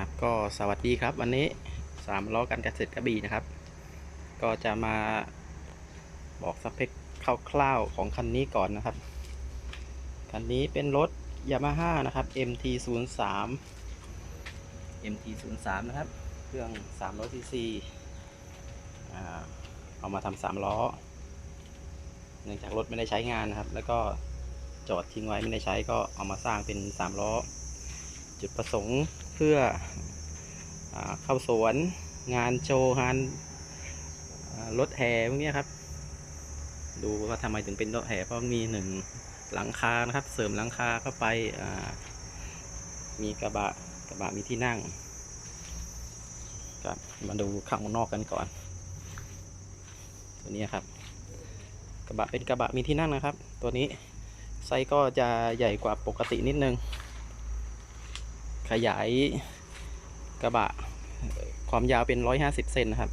ครับก็สวัสดีครับ วันนี้สามล้อการเกษตรกระบี่นะครับ ก็จะมาบอกสเปคคร่าวๆของคันนี้ก่อนนะครับ คันนี้เป็นรถยามาฮ่านะครับ MT 0 3 MT 0 3 นะครับ เครื่อง300 cc อ่าเอามาทำสามล้อ เนื่องจากรถไม่ได้ใช้งานนะครับ แล้วก็จอดทิ้งไว้ไม่ได้ใช้ก็เอามาสร้างเป็นสามล้อ จุดประสงค์ เพื่ออเข้าสวนงานโชว์งานรถแห่พวกนี้ครับ ดูว่าทำไมถึงเป็นรถแห่เพราะมีหนึ่งหลังคานะครับ เสริมหลังคาเข้าไปมีกระบะกระบะมีที่นั่งครับมาดูข้างนอกกันก่อน ตัวนี้ครับ กระบะเป็นกระบะมีที่นั่งนะครับ ตัวนี้ไซส์ก็จะใหญ่กว่าปกตินิดนึง ขยายกระบะ ความยาวเป็น 150 เซนนะครับ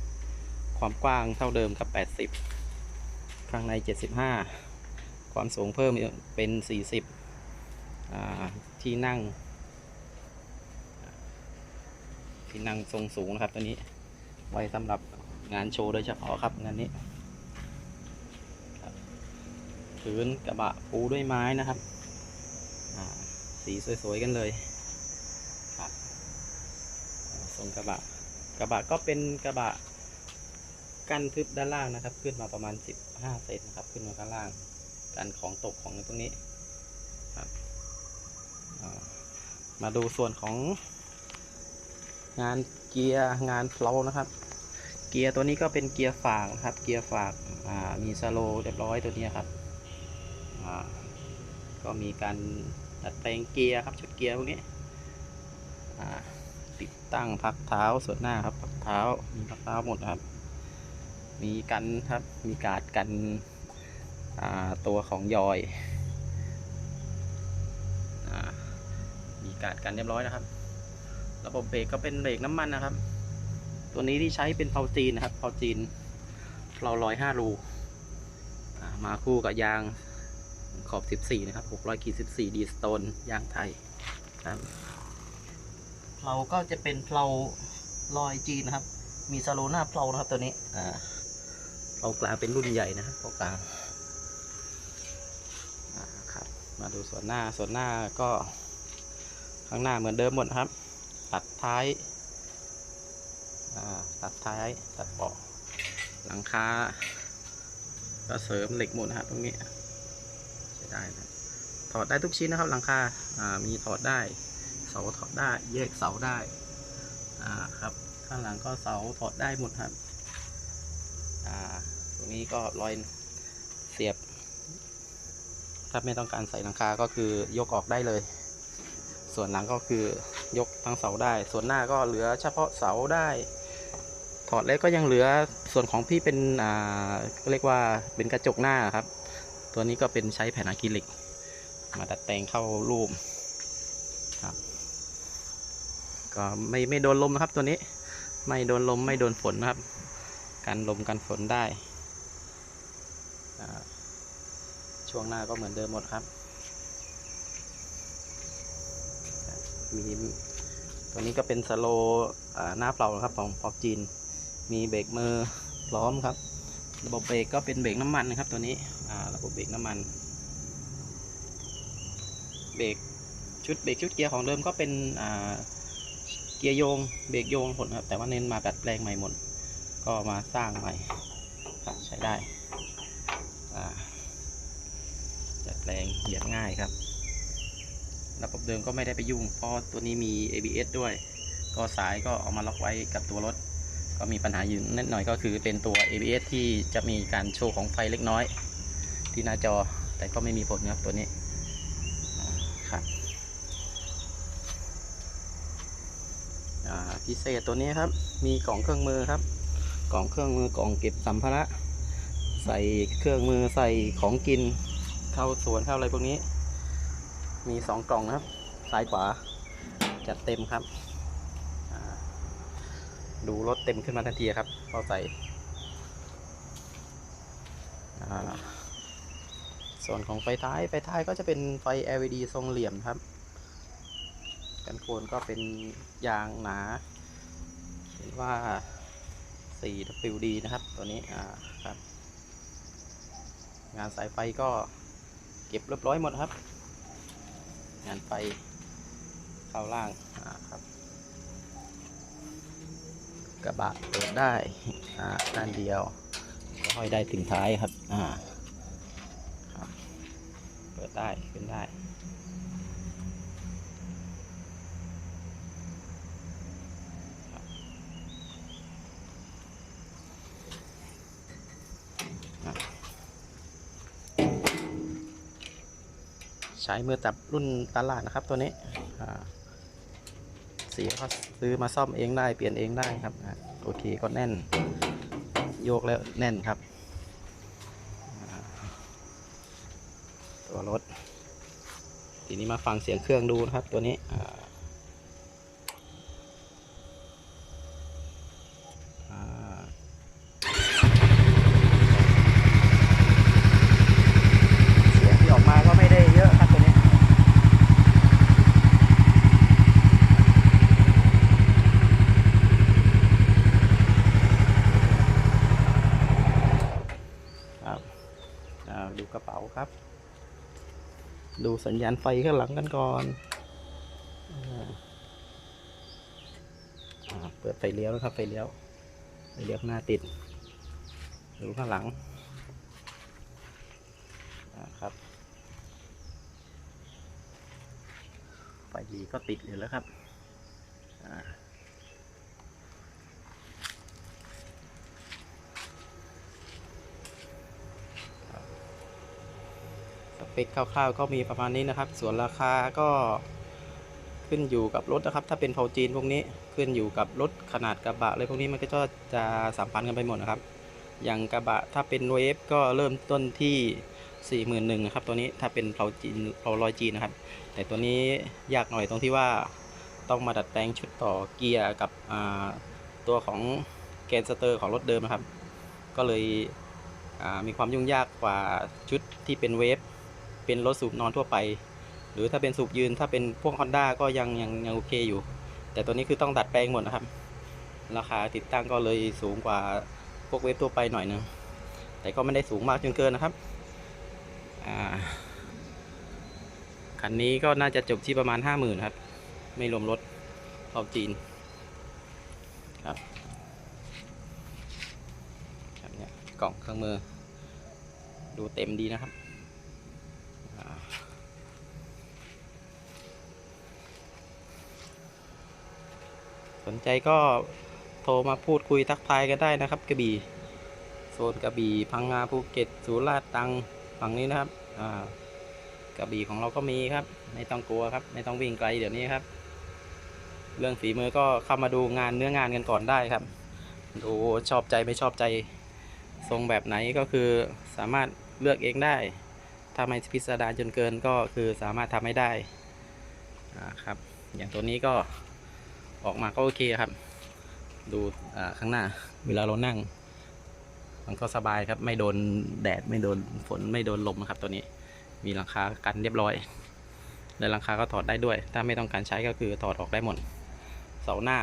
ความกว้างเท่าเดิมกับ 80 ข้างใน 75 ความสูงเพิ่มเป็น 40 ที่นั่ง ที่นั่งทรงสูงนะครับตัวนี้ ไว้สำหรับงานโชว์โดยเฉพาะครับงานนี้พื้นกระบะปูด้วยไม้นะครับ สีสวยๆกันเลย งกระบะ กระบะก็เป็นกระบะกันทึบด้านล่างนะครับ ขึ้นมาประมาณ 15 เซนนะครับ ขึ้นมาข้างล่าง กันของตกของตรงนี้ครับมาดูส่วนของ งานเกียร์งานเพลานะครับ เกียร์ตัวนี้ก็เป็นเกียร์ฝากนะครับ เกียร์ฝากมีสโลเรียบร้อยตัวนี้ครับก็มีการดัดแปลงเกียร์ครับชุดเกียร์พวกนี้อ่า ติดตั้งพักเท้าส่วนหน้าครับพักเท้ามีพักเท้าหมดครับ มีกันครับมีการ์ดกันตัวของยอยอมีการ์ดกันเรียบร้อยนะครับ ระบบเบรกก็เป็นเบรกน้ำมันนะครับ ตัวนี้ที่ใช้เป็นเพาจีนนะครับเพาจีนเราร้อยห้ารูมาคู่กับยางขอบ 14 นะครับ 600ขีด14 ดีสโตน ยางไทยครับ เพลาก็จะเป็นเพลาลอยจีนนะครับ มีสโลหน้าเพลานะครับตัวนี้ อ่าเพลากลางเป็นรุ่นใหญ่นะครับเพลากลางอ่าครับ มาดูส่วนหน้าส่วนหน้าก็ ข้างหน้าเหมือนเดิมหมดนะครับ ตัดท้ายอ่าตัดท้ายตัดเบาะหลังคาก็เสริมเหล็กหมดนะครับตรงนี้ใช้ได้นะถอดได้ทุกชิ้นนะครับหลังคาอ่ามีถอดได้ เสาถอดได้ แยกเสาได้ อ่าครับ ข้างหลังก็เสาถอดได้หมดครับ อ่า ตรงนี้ก็รอยเสียบ ถ้าไม่ต้องการใส่หลังคาก็คือยกออกได้เลย ส่วนหลังก็คือยกทั้งเสาได้ ส่วนหน้าก็เหลือเฉพาะเสาได้ ถอดแล้วก็ยังเหลือส่วนของพี่เป็น อ่าเรียกว่าเป็นกระจกหน้าครับ ตัวนี้ก็เป็นใช้แผ่นอะคริลิกมาดัดแปลงเข้ารูป ครับ ก็ไม่ไม่โดนลมนะครับตัวนี้ ไม่โดนลมไม่โดนฝนนะครับ กันลมกันฝนได้ ช่วงหน้าก็เหมือนเดิมหมดครับ มีตัวนี้ก็เป็นสโล่หน้าเปล่าครับของพอจีน มีเบรกมือพร้อมครับ ระบบเบรกก็เป็นเบรกน้ำมันนะครับ ตัวนี้ระบบเบรกน้ำมัน เบรกชุดเบรกชุดเกียร์ของเดิมก็เป็นอ่า เกียร์โยงเบรกโยงผลครับ แต่ว่าเน้นมาดัดแปลงใหม่หมด ก็มาสร้างใหม่ครับใช้ได้ดัดแปลงเหยียบง่ายครับ ระบบเดิมก็ไม่ได้ไปยุ่ง เพราะตัวนี้มี ABS ด้วย ก็สายก็เอามาล็อกไว้กับตัวรถ ก็มีปัญหาอยู่นิดหน่อยก็คือเป็นตัว ABS ที่จะมีการโชว์ของไฟเล็กน้อย ที่หน้าจอแต่ก็ไม่มีผลครับตัวนี้อ่าครับ อ่า พิเศษตัวนี้ครับ มีกล่องเครื่องมือครับ กล่องเครื่องมือกล่องเก็บสัมภาระใส่เครื่องมือใส่ของกินเข้าสวนเข้าอะไรพวกนี้ มีสองกล่องนะครับ ซ้ายขวาจัดเต็มครับดูรถเต็มขึ้นมาทันทีครับพอใส่ส่วนของไฟท้ายไฟท้ายก็จะเป็นไฟ LED ทรงเหลี่ยมครับ กันโคนก็เป็นยางหนาเห็นว่า 4WD นะครับ ตัวนี้อ่าครับ งานสายไฟก็เก็บเรียบร้อยหมดครับ งานไฟเข้าล่างอ่าครับ กระบะเปิดได้อ่าด้านเดียวก็ห้อยได้ถึงท้ายครับอ่าครับ เปิดได้ขึ้นได้ ใช้มือจับรุ่นตลาดนะครับตัวนี้เสียก็ซื้อมาซ่อมเองได้เปลี่ยนเองได้ครับโอเคก็แน่น โยกแล้วแน่นครับ ตัวรถ ทีนี้มาฟังเสียงเครื่องดูนะครับตัวนี้อ่าอ่าเสียงที่ออกมาก็ไม่ได้เยอะครับตัวนี้ ครับอ่าดูกระเป๋าครับ ดูสัญญาณไฟข้างหลังกันก่อนอเปิดไฟเลี้ยวนะครับไฟเลี้ยวไฟเลี้ยวหน้าติด ดูข้างหลังครับไฟดีก็ติดอยู่แล้วครับ เปคคร่าวๆก็มีประมาณนี้นะครับ ส่วนราคาก็ขึ้นอยู่กับรถนะครับ ถ้าเป็นเผาจีนพวกนี้ขึ้นอยู่กับรถขนาดกระบะอะไรพวกนี้มันก็จะสามพันกันไปหมดนะครับ อย่างกระบะถ้าเป็นเวฟก็เริ่มต้นที่ 4 1 0 0 0นะครับตัวนี้ถ้าเป็นเผาจีนเผาลอยจีนนะครับ แต่ตัวนี้ยากหน่อยตรงที่ว่าต้องมาดัดแปลงชุดต่อเกียร์กับตัวของแกนสเตอร์ของรถเดิมนะครับ ก็เลยมีความยุ่งยากกว่าชุดที่เป็นเวฟ เป็นรถสูบนอนทั่วไป หรือถ้าเป็นสูบยืนถ้าเป็นพวก Honda ก็ยังยังยังโอเคอยู่ แต่ตัวนี้คือต้องดัดแปลงหมดนะครับ ราคาติดตั้งก็เลยสูงกว่าพวกเวฟทั่วไปหน่อยนึงแต่ก็ไม่ได้สูงมากจนเกินนะครับอ่าคันนี้ก็น่าจะจบที่ประมาณ 50,000ครับ ไม่รวมรถรอบจีนครับครับเนี่ยกล่องเครื่องมือ ดูเต็มดีนะครับอ่าส นใจก็โทรมาพูดคุยทักทายกันได้นะครับกระบี่โซนกระบี่พังงาภูเก็ตสุราษฎร์ตรังฝั่งนี้นะครับอ่ากระบี่ของเราก็มีครับ ไม่ต้องกลัวครับ ไม่ต้องวิ่งไกลเดี๋ยวนี้ครับ เรื่องฝีมือก็เข้ามาดูงานเนื้องานกันก่อนได้ครับดูชอบใจไม่ชอบใจทรงแบบไหนก็คือสามารถเลือกเองได้ถ้าไม่พิสดารจนเกินก็คือสามารถทำให้ได้ครับ อย่างตัวนี้ก็ ออกมาก็โอเคครับ ดูข้างหน้า เวลาเรานั่ง มันก็สบายครับ ไม่โดนแดดไม่โดนฝนไม่โดนลมนะครับ ตัวนี้ มีหลังคากันเรียบร้อยและหลังคาก็ถอดได้ด้วย ถ้าไม่ต้องการใช้ก็คือถอดออกได้หมดเสาหน้า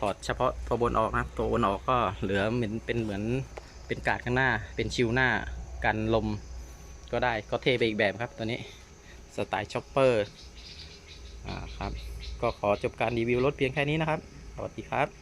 ถอดเฉพาะตัวบนออกนะครับตัวบนออกก็เหลือเหมือนเป็นเหมือนเป็นกาดข้างหน้า เป็นชิวหน้ากันลมก็ได้ก็เทไปอีกแบบครับตัวนี้สไตล์ช็อปเปอร์อ่าครับ ก็ขอจบการรีวิวรถเพียงแค่นี้นะครับ สวัสดีครับ